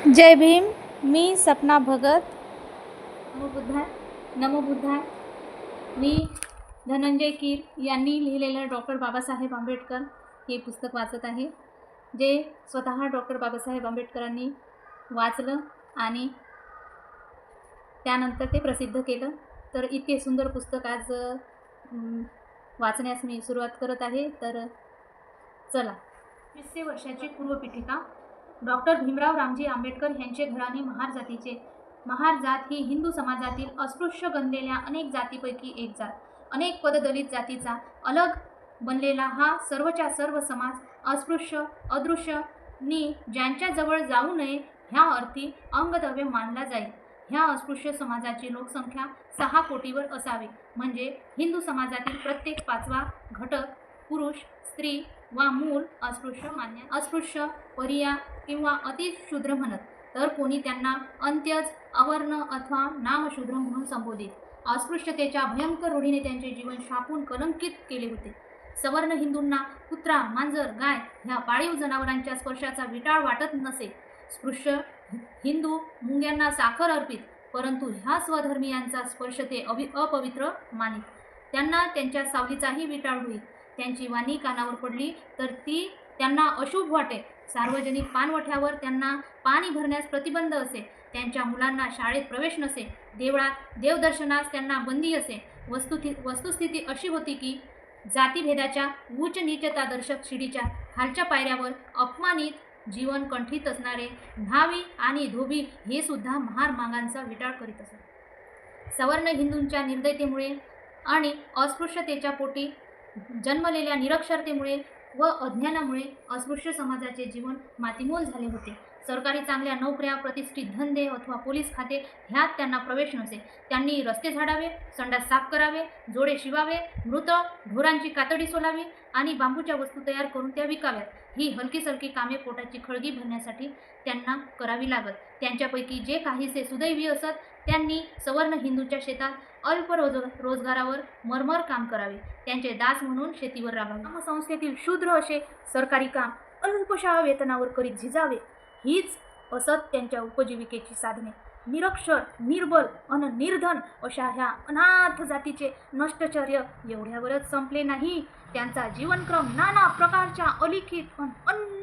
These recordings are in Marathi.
जय भीम मी सपना भगत. नमो बुद्धाय नमो बुद्धाय. मी धनंजय कीर यांनी लिहिलेलं डॉक्टर बाबासाहेब आंबेडकर हे पुस्तक वाचत आहे जे स्वतः डॉक्टर बाबासाहेब आंबेडकरांनी वाचलं आणि त्यानंतर ते प्रसिद्ध केलं. तर इतके सुंदर पुस्तक आज वाचण्यास मी सुरुवात करत आहे. तर चला. वीसशे वर्षाची पूर्वपीठिका. डॉक्टर भीमराव रामजी आंबेडकर यांचे घराणे महार जातीचे. महार जात ही हिंदू समाजातील अस्पृश्य गणलेल्या अनेक जातीपैकी एक जात. अनेक पददलित जातीचा अलग बनलेला हा सर्वच्या सर्व समाज अस्पृश्य अदृश्य नी ज्यांच्याजवळ जाऊ नये ह्या अर्थी अंगदव्य मानला जाईल ह्या अस्पृश्य समाजाची लोकसंख्या सहा कोटीवर असावी. म्हणजे हिंदू समाजातील प्रत्येक पाचवा घटक पुरुष स्त्री वा मूल अस्पृश्य मान्य अस्पृश्य परिया किंवा अतिशूद्र म्हणत तर कोणी त्यांना अंत्यच अवर्ण अथवा नामशूद्र म्हणून संबोधित. अस्पृश्यतेच्या भयंकर रूढीने त्यांचे जीवन शापून कलंकित केले होते. सवर्ण हिंदूंना कुत्रा मांजर गाय ह्या पाळीव जनावरांच्या स्पर्शाचा विटाळ वाटत नसे. स्पृश्य हिंदू मुंग्यांना साखर अर्पित परंतु ह्या स्वधर्मीयांचा स्पर्श ते अवि अपवित्र मानित. त्यांना त्यांच्या सावलीचाही विटाळ होईल. त्यांची वाणी कानावर पडली तर ती त्यांना अशुभ वाटे सार्वजनिक पानवठ्यावर त्यांना पाणी भरण्यास प्रतिबंध असे. त्यांच्या मुलांना शाळेत प्रवेश नसे. देवळात देवदर्शनास त्यांना बंदी असे. वस्तुथि वस्तुस्थिती अशी होती की जातीभेदाच्या उच्च नीचतादर्शक शिडीच्या खालच्या पायऱ्यावर अपमानित जीवन कंठीत असणारे न्हावी आणि धोबी हे सुद्धा महार मागांचा विटाळ करीत असत सवर्ण हिंदूंच्या निर्दयतेमुळे आणि अस्पृश्यतेच्या पोटी जन्मलेल्या निरक्षरतेमुळे व अज्ञानामुळे अस्पृश्य समाजाचे जीवन मातीमोल झाले होते. सरकारी चांगल्या नोकऱ्या प्रतिष्ठित धंदे अथवा पोलीस खाते ह्यात त्यांना प्रवेश नसे. त्यांनी रस्ते झाडावे संडास साफ करावे जोडे शिवावे मृत ढोरांची कातडी सोलावी आणि बांबूच्या वस्तू तयार करून त्या विकाव्यात. ही हलकी सलकी कामे पोटाची खळगी भरण्यासाठी त्यांना करावी लागत. त्यांच्यापैकी जे काहीसे सुदैवी असत त्यांनी सवर्ण हिंदूंच्या शेतात अल्प रोज रोजगारावर मरमर काम करावे. त्यांचे दास म्हणून शेतीवर राहावे संस्थेतील शूद्र असे सरकारी काम अल्पशा वेतनावर करीत झिजावे. हीच असत त्यांच्या उपजीविकेची साधने. निरक्षर निर्बल अन निर्धन अशा ह्या अनाथ जातीचे नष्टचर्य एवढ्यावरच संपले नाही. त्यांचा जीवनक्रम नाना प्रकारच्या अलिखित अन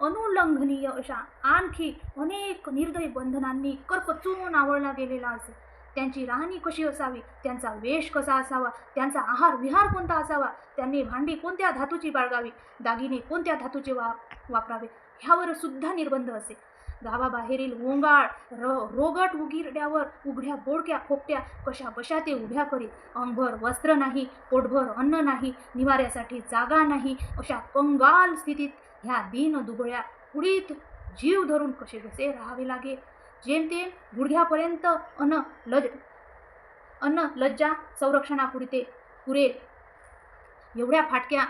अनुलंघनीय अशा आणखी अनेक निर्दय बंधनांनी करकचून आवळला गेलेला असे. त्यांची राहणी कशी असावी? त्यांचा वेश कसा असावा? त्यांचा आहार विहार कोणता असावा? त्यांनी भांडी कोणत्या धातूची बाळगावी? दागिने कोणत्या धातूचे वा वापरावे? ह्यावर सुद्धा निर्बंध असे. गावाबाहेरील ओंगाळ र रोगट उगिरड्यावर उघड्या बोडक्या खोपट्या कशा बशा ते उभ्या करीत? अंगभर वस्त्र नाही पोटभर अन्न नाही निवाऱ्यासाठी जागा नाही अशा कंगाल स्थितीत ह्या दिन दुबळ्या उडीत जीव धरून कसे कसे राहावे लागे? जेमतेम गुडघ्यापर्यंत अन्न लज अन्न लज्जा संरक्षणापुरते पुरेल एवढ्या फाटक्या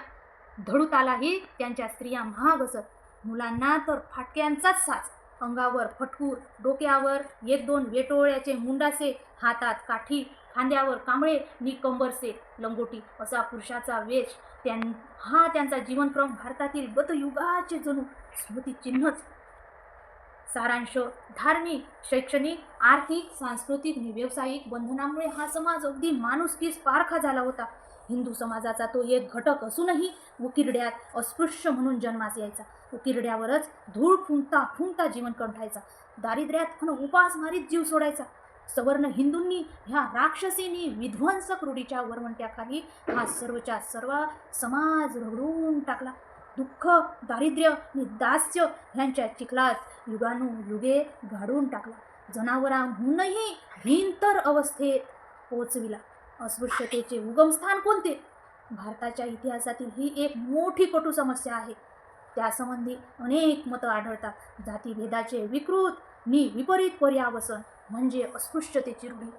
धडूतालाही त्यांच्या स्त्रिया महाग असत मुलांना तर फाटक्यांचाच साच अंगावर फटकूर डोक्यावर एक दोन वेटोळ्याचे मुंडासे हातात काठी खांद्यावर कांबळे नि कंबरसे लंगोटी. असा पुरुषाचा वेश त्यां हा त्यांचा जीवनक्रम भारतातील गतयुगाचे जणू स्मृतिचिन्हच. सारांश धार्मिक शैक्षणिक आर्थिक सांस्कृतिक आणि व्यावसायिक बंधनामुळे हा समाज अगदी माणुसकीस पारखा झाला होता. हिंदू समाजाचा तो एक घटक असूनही उकिरड्यात अस्पृश्य म्हणून जन्मास यायचा. उकिरड्यावरच धूळ फुंकता फुंकता जीवन कंठायचा. दारिद्र्यात आणि उपास मारीत जीव सोडायचा. सवर्ण हिंदूंनी ह्या राक्षसीनी विध्वंसक रूढीच्या वरवंट्याखाली हा सर्वच्या सर्व समाज रगडून टाकला. दुःख दारिद्र्य आणि दास्य ह्यांच्या चिखलात युगानुयुगे गाडून टाकला. जनावरांहूनही हीनतर अवस्थेत पोचविला. अस्पृश्यतेचे उगमस्थान कोणते? भारताच्या इतिहासातील ही एक मोठी कटू समस्या आहे. त्यासंबंधी अनेक मतं आढळतात. जातीभेदाचे विकृत नि विपरीत पर्यावसन म्हणजे अस्पृश्यतेची रूढी.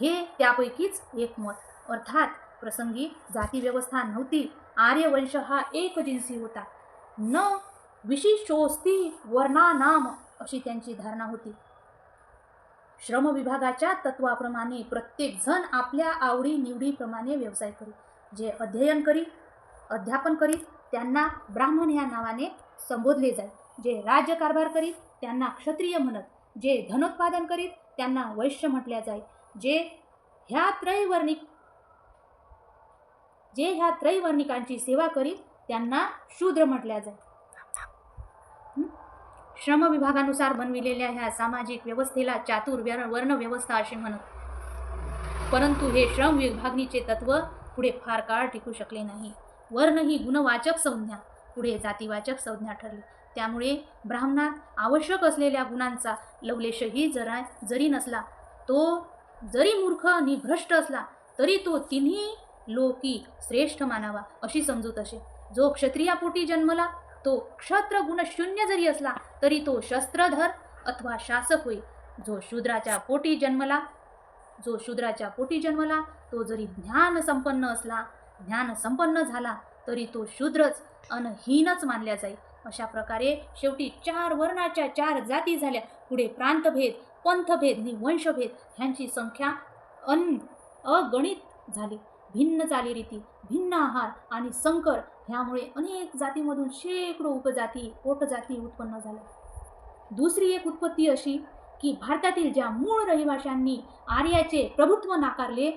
हे त्यापैकीच एक मत. अर्थात प्रसंगी जातीव्यवस्था नव्हती. आर्यवंश हा एकजिन्सी होता. न विशिष्टोस्ती वर्णानाम अशी त्यांची धारणा होती. श्रमविभागाच्या तत्वाप्रमाणे प्रत्येकजण आपल्या आवडी निवडीप्रमाणे व्यवसाय करी. जे अध्ययन करी अध्यापन करीत त्यांना ब्राह्मण ह्या नावाने संबोधले जाईल. जे राज्यकारभार करीत त्यांना क्षत्रिय म्हणत. जे धनोत्पादन करीत त्यांना वैश्य म्हटल्या जाई जे ह्या त्रैवर्णिक जे ह्या त्रैवर्णिकांची सेवा करीत त्यांना शूद्र म्हटल्या जाई श्रम विभागानुसार बनविलेल्या ह्या सामाजिक व्यवस्थेला चातुर वर्णव्यवस्था वर्ण व्यवस्था असे म्हणत. परंतु हे श्रम विभागणीचे तत्व पुढे फार काळ टिकू शकले नाही. वर्ण ही गुणवाचक संज्ञा. पुढे जातीवाचक संज्ञा ठरली. त्यामुळे ब्राह्मणात आवश्यक असलेल्या गुणांचा लवलेशही जरा जरी नसला तो जरी मूर्ख आणि भ्रष्ट असला तरी तो तिन्ही लोकी श्रेष्ठ मानावा अशी समजूत असे जो क्षत्रियापोटी जन्मला तो क्षत्र गुणशून्य जरी असला तरी तो शस्त्रधर अथवा शासक होईल जो शूद्राच्या पोटी जन्मला जो शूद्राच्या पोटी जन्मला तो जरी ज्ञान संपन्न असला ज्ञान संपन्न झाला तरी तो शूद्रच अनहीनच मानल्या जाईल अशा प्रकारे शेवटी चार वर्णाच्या चार जाती झाल्या. पुढे प्रांतभेद पंथभेद आणि वंशभेद ह्यांची संख्या अन अगणित झाली. भिन्न चालीरीती भिन्न आहार आणि संकर ह्यामुळे अनेक जातीमधून शेकडो उपजाती पोटजाती उत्पन्न झाल्या दुसरी एक उत्पत्ती अशी की भारतातील ज्या मूळ रहिवाशांनी आर्याचे प्रभुत्व नाकारले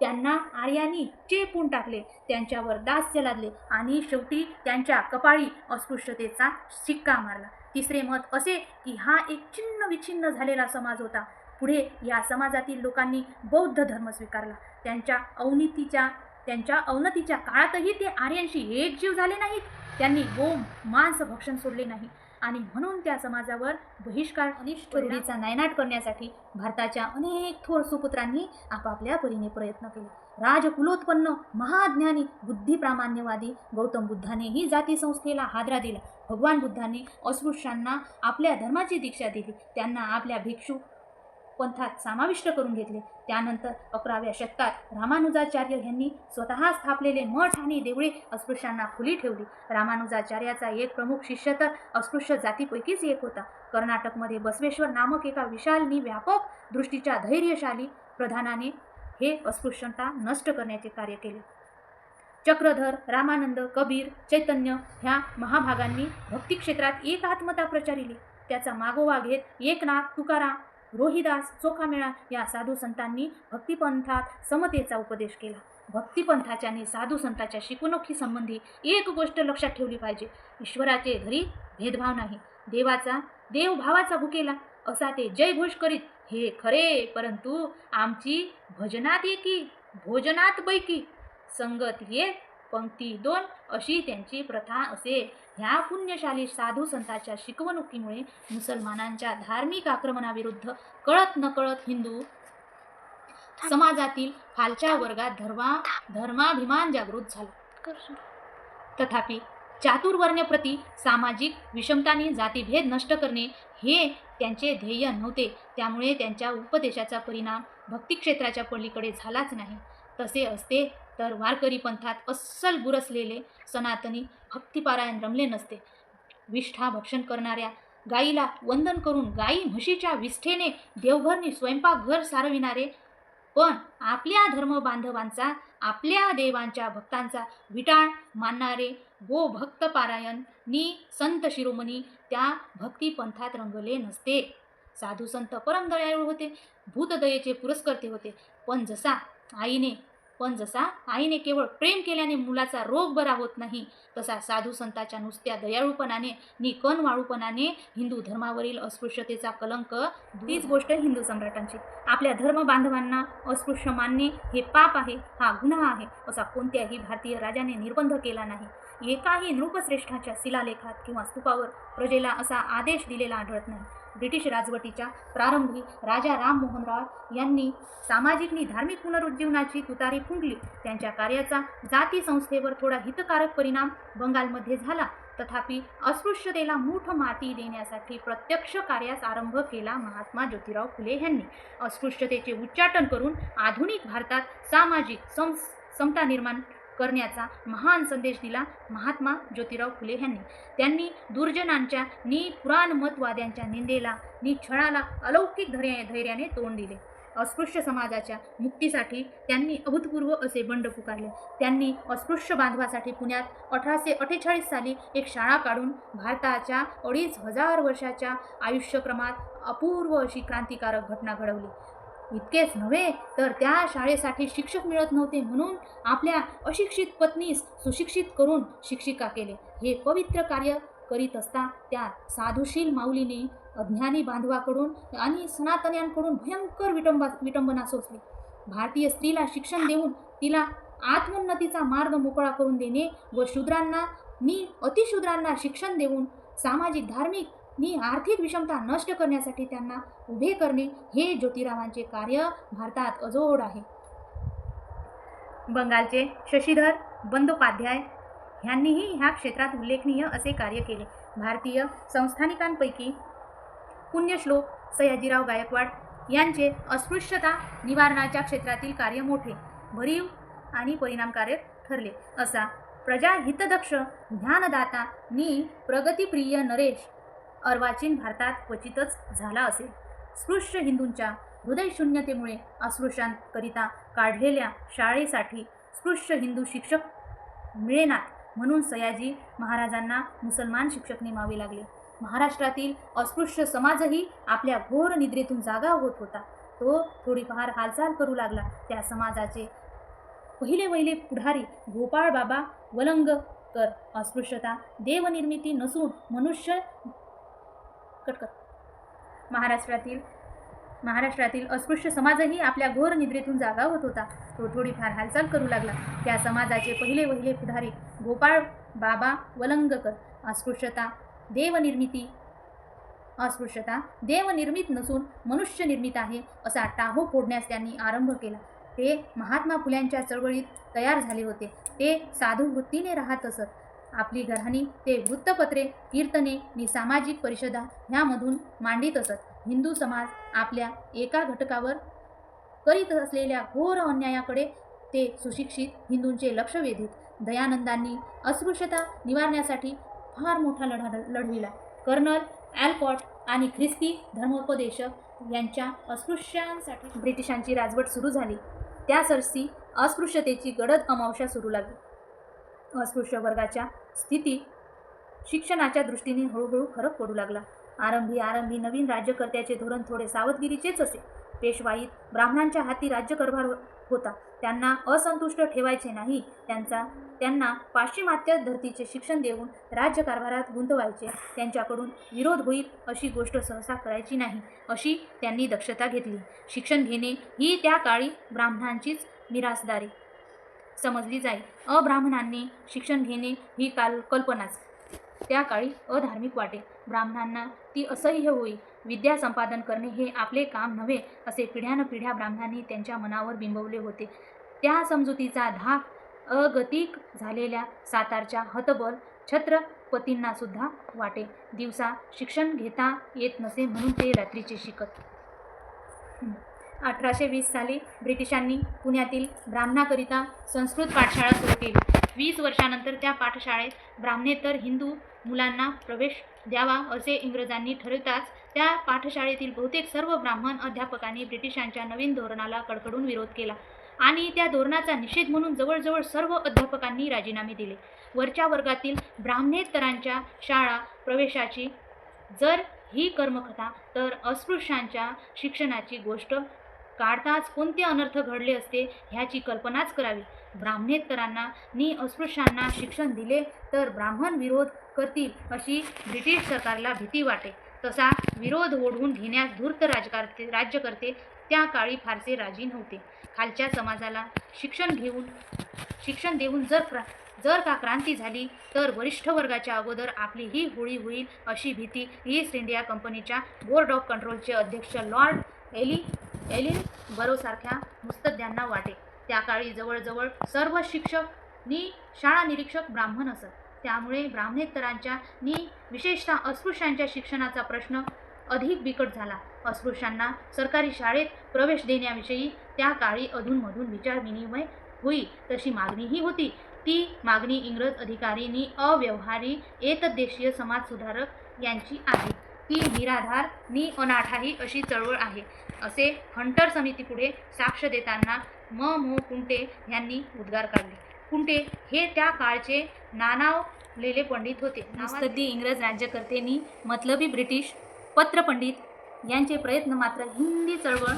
त्यांना आर्यांनी चेपून टाकले. त्यांच्यावर दास्य लादले आणि शेवटी त्यांच्या कपाळी अस्पृश्यतेचा शिक्का मारला. तिसरे मत असे की हा एक छिन्न विच्छिन्न झालेला समाज होता. पुढे या समाजातील लोकांनी बौद्ध धर्म स्वीकारला. त्यांच्या अवनीतीच्या त्यांच्या अवनतीच्या काळातही ते आर्यांशी एकजीव झाले नाहीत. त्यांनी गोम मांस भक्षण सोडले नाही. आणि म्हणून त्या समाजावर बहिष्कार अनिष्ट रूढीचा नायनाट करण्यासाठी भारताच्या अनेक थोर सुपुत्रांनी आपापल्या परीने प्रयत्न केले. राजकुलोत्पन्न महाज्ञानी बुद्धिप्रामाण्यवादी गौतम बुद्धानेही जाती संस्थेला हादरा दिला. भगवान बुद्धाने अस्पृश्यांना आपल्या धर्माची दीक्षा दिली. त्यांना आपल्या भिक्षू पंथात समाविष्ट करून घेतले. त्यानंतर अकराव्या शतकात रामानुजाचार्य यांनी स्वतः स्थापलेले मठ आणि देवळे अस्पृश्यांना खुली ठेवली. रामानुजाचार्याचा एक प्रमुख शिष्य तर अस्पृश्य जातीपैकीच एक होता. कर्नाटकमध्ये बसवेश्वर नामक एका विशालनी व्यापक दृष्टीच्या धैर्यशाली प्रधानाने हे अस्पृश्यता नष्ट करण्याचे कार्य केले. चक्रधर रामानंद कबीर चैतन्य ह्या महाभागांनी भक्तिक्षेत्रात एक आत्मता प्रचारिली. त्याचा मागोवा घेत एकनाथ तुकाराम रोहिदास चोखामेळा या साधू संतांनी भक्तिपंथात समतेचा उपदेश केला. भक्तिपंथाच्या आणि साधू संतांच्या शिकवणुकी संबंधी एक गोष्ट लक्षात ठेवली पाहिजे. ईश्वराचे घरी भेदभाव नाही. देवाचा देवभावाचा भुकेला असा ते जयघोष करीत हे खरे परंतु आमची भजनात एकी भोजनात बैकी संगत एक पंक्ती दोन अशी त्यांची प्रथा असे. ह्या पुण्यशाली साधू संतांच्या शिकवणुकीमुळे मुसलमानांच्या धार्मिक आक्रमणाविरुद्ध कळत नकळत हिंदू समाजातील खालच्या वर्गात धर्मा धर्माभिमान जागृत झाला. तथापि चातुर्वर्ण्यप्रती सामाजिक विषमताने जातीभेद नष्ट करणे हे त्यांचे ध्येय नव्हते. त्यामुळे त्यांच्या उपदेशाचा परिणाम भक्तिक्षेत्राच्या पलीकडे झालाच नाही. तसे असते तर वारकरी पंथात अस्सल बुरसलेले सनातनी भक्तिपारायण रमले नसते. विष्ठा भक्षण करणाऱ्या गाईला वंदन करून गाई म्हशीच्या विष्ठेने देवघरनी स्वयंपाकघर सारविणारे पण आपल्या धर्म बांधवांचा आपल्या देवांच्या भक्तांचा विटाळ मानणारे गो भक्तपारायण नी नि संत शिरोमणी त्या भक्तिपंथात रंगले नसते. साधू संत परमदयाळू होते भूतदयेचे पुरस्कर्ते होते. पण जसा आईने पण जसा आईने केवळ प्रेम केल्याने मुलाचा रोग बरा होत नाही तसा साधू संताच्या नुसत्या दयाळूपणाने नि कणवाळूपणाने हिंदू धर्मावरील अस्पृश्यतेचा कलंक तीच गोष्ट हिंदू सम्राटांची. आपल्या धर्म बांधवांना अस्पृश्य मानणे हे पाप आहे हा गुन्हा आहे असा कोणत्याही भारतीय राजाने निर्बंध केला नाही. एकाही नृपश्रेष्ठाच्या शिलालेखात किंवा स्तूपावर प्रजेला असा आदेश दिलेला आढळत नाही. ब्रिटिश राजवटीच्या प्रारंभी राजा राममोहन रॉय यांनी सामाजिक आणि धार्मिक पुनरुज्जीवनाची तुतारी फुंकली. त्यांच्या कार्याचा जाती संस्थेवर थोडा हितकारक परिणाम बंगालमध्ये झाला. तथापि अस्पृश्यतेला मूठ माती देण्यासाठी प्रत्यक्ष कार्यास आरंभ केला महात्मा ज्योतिराव फुले यांनी. अस्पृश्यतेचे उच्चाटन करून आधुनिक भारतात सामाजिक सम समता निर्माण करण्याचा महान संदेश दिला महात्मा ज्योतिराव फुले यांनी. त्यांनी दुर्जनांच्या नि पुराणमतवाद्यांच्या निंदेला नि छळाला अलौकिक धैर्य धैर्याने तोंड दिले. अस्पृश्य समाजाच्या मुक्तीसाठी त्यांनी अभूतपूर्व असे बंड पुकारले. त्यांनी अस्पृश्य बांधवासाठी पुण्यात अठराशे अठ्ठेचाळीस साली एक शाळा काढून भारताच्या अडीच हजार वर्षाच्या आयुष्यक्रमात अपूर्व अशी क्रांतिकारक घटना घडवली. इतकेच नव्हे तर त्या शाळेसाठी शिक्षक मिळत नव्हते म्हणून आपल्या अशिक्षित पत्नीस सुशिक्षित करून शिक्षिका केले. हे पवित्र कार्य करीत असता त्या साधुशील माऊलीने अज्ञानी बांधवाकडून आणि सनातन्यांकडून भयंकर विटंबा विटंबना सोसली. भारतीय स्त्रीला शिक्षण देऊन तिला आत्मोन्नतीचा मार्ग मोकळा करून देणे व शूद्रांना मी अतिशूद्रांना शिक्षण देऊन सामाजिक धार्मिक नि आर्थिक विषमता नष्ट करण्यासाठी त्यांना उभे करणे हे ज्योतिरावांचे कार्य भारतात अजोड आहे. बंगालचे शशीधर बंदोपाध्याय ह्यांनीही ह्या क्षेत्रात उल्लेखनीय असे कार्य केले. भारतीय संस्थानिकांपैकी पुण्यश्लोक सयाजीराव गायकवाड यांचे अस्पृश्यता निवारणाच्या क्षेत्रातील कार्य मोठे भरीव आणि परिणामकारक ठरले. असा प्रजाहितदक्ष ज्ञानदाता नि प्रगतिप्रिय नरेश अर्वाचीन भारतात क्वचितच झाला असेल. स्पृश्य हिंदूंच्या हृदयशून्यतेमुळे अस्पृश्यांकरिता काढलेल्या शाळेसाठी स्पृश्य हिंदू शिक्षक मिळेनात म्हणून सयाजी महाराजांना मुसलमान शिक्षक नेमावे लागले. महाराष्ट्रातील अस्पृश्य समाजही आपल्या घोर निद्रेतून जागा होत होता. तो थोडीफार हालचाल करू लागला. त्या समाजाचे पहिले वहिले पुढारी गोपाळ बाबा वलंगकर अस्पृश्यता देवनिर्मिती नसून मनुष्य कटकट महाराष्ट्रातील महाराष्ट्रातील अस्पृश्य समाजही आपल्या घोर निद्रेतून जागा होत होता. तो थोडीफार हालचाल करू लागला. त्या समाजाचे पहिले वहिले पुढारी गोपाळ बाबा वलंगकर. अस्पृश्यता देवनिर्मिती अस्पृश्यता देवनिर्मित नसून मनुष्य निर्मित आहे असा टाहो फोडण्यास त्यांनी आरंभ केला. ते महात्मा फुल्यांच्या चळवळीत तयार झाले होते. ते साधू वृत्तीने राहत असत. आपली घराणी ते वृत्तपत्रे कीर्तने आणि सामाजिक परिषदा ह्यामधून मांडित असत. हिंदू समाज आपल्या एका घटकावर करीत असलेल्या घोर अन्यायाकडे ते सुशिक्षित हिंदूंचे लक्ष वेधित. दयानंदांनी अस्पृश्यता निवारण्यासाठी फार मोठा लढा लढविला. कर्नल ॲल्कॉट आणि ख्रिस्ती धर्मोपदेशक यांच्या अस्पृश्यांसाठी ब्रिटिशांची राजवट सुरू झाली. त्या सरसी अस्पृश्यतेची गडद अमावशा सुरू लागली. अस्पृश्य वर्गाच्या स्थिती शिक्षणाच्या दृष्टीने हळूहळू फरक पडू लागला. आरंभी आरंभी नवीन राज्यकर्त्याचे धोरण थोडे सावधगिरीचेच असे. पेशवाईत ब्राह्मणांच्या हाती राज्यकारभार होता. त्यांना असंतुष्ट ठेवायचे नाही. त्यांचा त्यांना पाश्चिमात्य धर्तीचे शिक्षण देऊन राज्यकारभारात गुंतवायचे. त्यांच्याकडून विरोध होईल अशी गोष्ट सहसा करायची नाही अशी त्यांनी दक्षता घेतली. शिक्षण घेणे ही त्या काळी ब्राह्मणांचीच मिरासदारी समजली जाई. अब्राह्मणांनी शिक्षण घेणे ही काल कल्पनाच. त्या काळी अधार्मिक वाटे. ब्राह्मणांना ती असह्य होई. विद्या संपादन करणे हे आपले काम नव्हे असे पिढ्यानपिढ्या ब्राह्मणांनी त्यांच्या मनावर बिंबवले होते. त्या समजुतीचा धाक अगतिक झालेल्या सातारच्या हतबल छत्रपतींना सुद्धा वाटे. दिवसा शिक्षण घेता येत नसे म्हणून ते रात्रीचे शिकत. अठराशे वीस साली ब्रिटिशांनी पुण्यातील ब्राह्मणाकरिता संस्कृत पाठशाळा सुरू केली. वीस वर्षानंतर त्या पाठशाळेत ब्राह्मणेतर हिंदू मुलांना प्रवेश द्यावा असे इंग्रजांनी ठरवताच त्या पाठशाळेतील बहुतेक सर्व ब्राह्मण अध्यापकांनी ब्रिटिशांच्या नवीन धोरणाला कडकडून विरोध केला आणि त्या धोरणाचा निषेध म्हणून जवळजवळ सर्व अध्यापकांनी राजीनामे दिले. वरच्या वर्गातील ब्राह्मणेतरांच्या शाळा प्रवेशाची जर ही कर्मकथा तर अस्पृश्यांच्या शिक्षणाची गोष्ट काढताच कोणते अनर्थ घडले असते ह्याची कल्पनाच करावी. ब्राह्मणेतरांना नि अस्पृश्यांना शिक्षण दिले तर ब्राह्मण विरोध करतील अशी ब्रिटिश सरकारला भीती वाटे. तसा विरोध ओढवून घेण्यास धूर्त राजकारते राज्यकर्ते त्या काळी फारसे राजी नव्हते. खालच्या समाजाला शिक्षण घेऊन शिक्षण देऊन जर क्रा जर का क्रांती झाली तर वरिष्ठ वर्गाच्या अगोदर आपली ही होळी होईल अशी भीती ईस्ट इंडिया कंपनीच्या बोर्ड ऑफ कंट्रोलचे अध्यक्ष लॉर्ड एली एलिन बरोसारख्या मुस्तद्यांना वाटे. त्या काळी जवळजवळ सर्व शिक्षक नि शाळा निरीक्षक ब्राह्मण असत. त्यामुळे ब्राह्मणेतरांच्या नि विशेषतः अस्पृश्यांच्या शिक्षणाचा प्रश्न अधिक बिकट झाला. अस्पृश्यांना सरकारी शाळेत प्रवेश देण्याविषयी त्या काळी अधूनमधून विचारविनिमय होई तशी मागणीही होती. ती मागणी इंग्रज अधिकारींनी अव्यवहारी एकदेशीय समाजसुधारक यांची आहे. ही निराधार नि अनाठाही अशी चळवळ आहे असे हंटर समितीपुढे साक्ष देताना म. मो. कुंटे यांनी उद्गार काढले. कुंटे हे त्या काळचे नानावलेले पंडित होते. नास्तदी इंग्रज राज्यकर्त्यांनी मतलबी ब्रिटिश पत्रपंडित यांचे प्रयत्न मात्र हिंदी चळवळ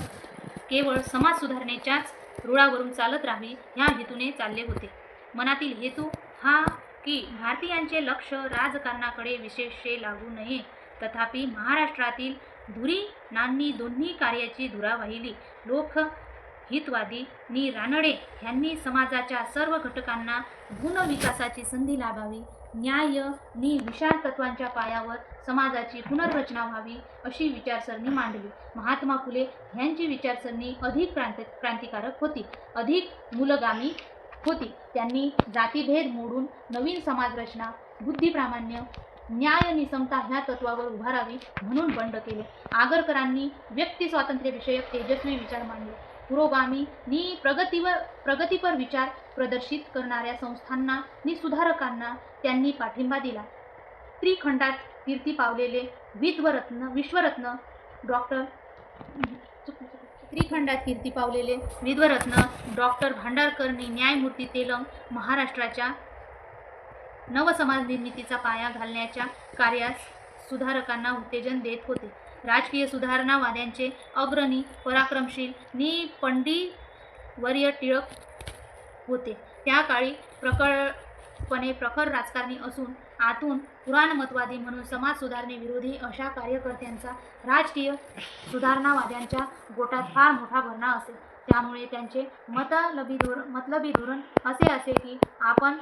केवळ समाज सुधारणेच्याच रुळावरून चालत राहावी ह्या हेतूने चालले होते. मनातील हेतू हा की भारतीयांचे लक्ष राजकारणाकडे विशेष लागू नये. तथापि महाराष्ट्रातील धुरी नांनी दोन्ही कार्याची धुरा वाहिली लोक हितवादी नि रानडे यांनी समाजाच्या सर्व घटकांना गुण विकासाची संधी लाभावी न्याय नी विशाल तत्वांच्या पायावर समाजाची पुनर्रचना व्हावी अशी विचारसरणी मांडली. महात्मा फुले यांची विचारसरणी अधिक क्रांत क्रांतिकारक होती. अधिक मूलगामी होती. त्यांनी जातीभेद मोडून नवीन समाजरचना बुद्धिप्रामाण्य न्याय निसमता ह्या तत्वावर उभारावी म्हणून बंड केले. आगरकरांनी व्यक्ती स्वातंत्र्यविषयक तेजस्वी विचार मांडले. पुरोगामी नि प्रगतीवर प्रगतीपर विचार प्रदर्शित करणाऱ्या संस्थांना नि सुधारकांना त्यांनी पाठिंबा दिला. त्रिखंडात कीर्ती पावलेले विद्वरत्न विश्वरत्न डॉक्टर त्रिखंडात कीर्ती पावलेले विद्वरत्न डॉक्टर भांडारकरनी न्यायमूर्ती तेलंग महाराष्ट्राच्या नवसमाज निर्मितीचा पाया घालण्याच्या कार्यास सुधारकांना उत्तेजन देत होते. राजकीय सुधारणावाद्यांचे अग्रणी पराक्रमशील नि वर्य टिळक होते. त्या काळी प्रखरपणे प्रखर राजकारणी असून आतून पुराणमतवादी म्हणून समाज सुधारणे विरोधी अशा कार्यकर्त्यांचा राजकीय सुधारणावाद्यांच्या गोटात फार मोठा भरणा असेल. त्यामुळे त्यांचे मतलबी धोरण मतलबी धोरण असे असे की आपण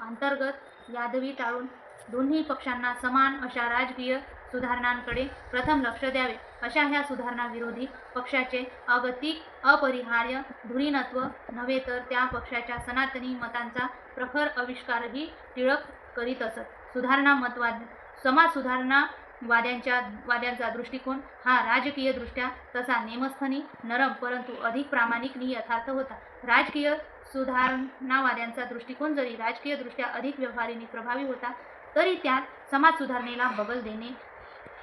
अंतर्गत यादवी टाळून दोन्ही पक्षांना समान अशा राजकीय सुधारणांकडे प्रथम लक्ष द्यावे. अशा ह्या सुधारणाविरोधी पक्षाचे अगतिक अपरिहार्य धुरीणत्व नव्हे तर त्या पक्षाच्या सनातनी मतांचा प्रखर आविष्कारही टिळक करीत असत. सुधारणा मतवाद समाज सुधारणा वाद्यांच्या वाद्यांचा दृष्टिकोन हा राजकीयदृष्ट्या तसा नेमस्थनी नरम परंतु अधिक प्रामाणिक नि यथार्थ होता. राजकीय सुधारणावाद्यांचा दृष्टिकोन जरी राजकीयदृष्ट्या अधिक व्यवहारीने प्रभावी होता तरी त्यात समाज सुधारणेला बगल देणे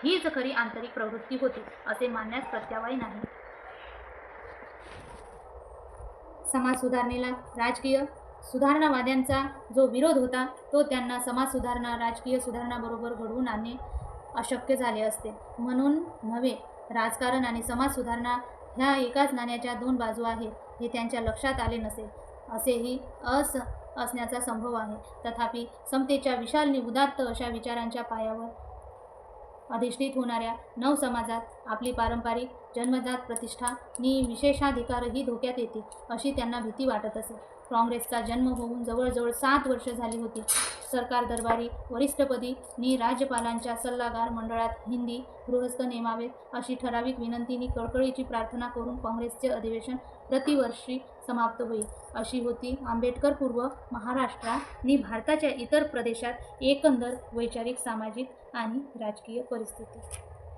हीच खरी आंतरिक प्रवृत्ती होती असे मानण्यास प्रत्यावाई नाही. समाज सुधारणेला राजकीय सुधारणावाद्यांचा जो विरोध होता तो त्यांना समाज सुधारणा राजकीय सुधारणाबरोबर घडवून आणणे अशक्य झाले असते. म्हणून नव्हे राजकारण आणि समाज सुधारणा ह्या एकाच नाण्याच्या दोन बाजू आहेत हे त्यांच्या लक्षात आले नसेल असेही अस असण्याचा संभव आहे. तथापि समतेच्या विशाल नि उदात्त अशा विचारांच्या पायावर अधिष्ठित होणाऱ्या नवसमाजात आपली पारंपरिक जन्मजात प्रतिष्ठा नि विशेषाधिकारही धोक्यात येते अशी त्यांना भीती वाटत असे. काँग्रेसचा जन्म होऊन जवळजवळ सात वर्ष झाली होती. सरकार दरबारी वरिष्ठपदी नि राज्यपालांच्या सल्लागार मंडळात हिंदी गृहस्थ नेमावेत अशी ठराविक विनंतीनी कळकळीची प्रार्थना करून काँग्रेसचे अधिवेशन प्रतिवर्षी समाप्त होईल. अशी होती आंबेडकर पूर्व महाराष्ट्र नि भारताच्या इतर प्रदेशात एकंदर वैचारिक सामाजिक आणि राजकीय परिस्थिती.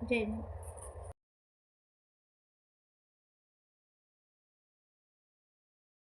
जय भीम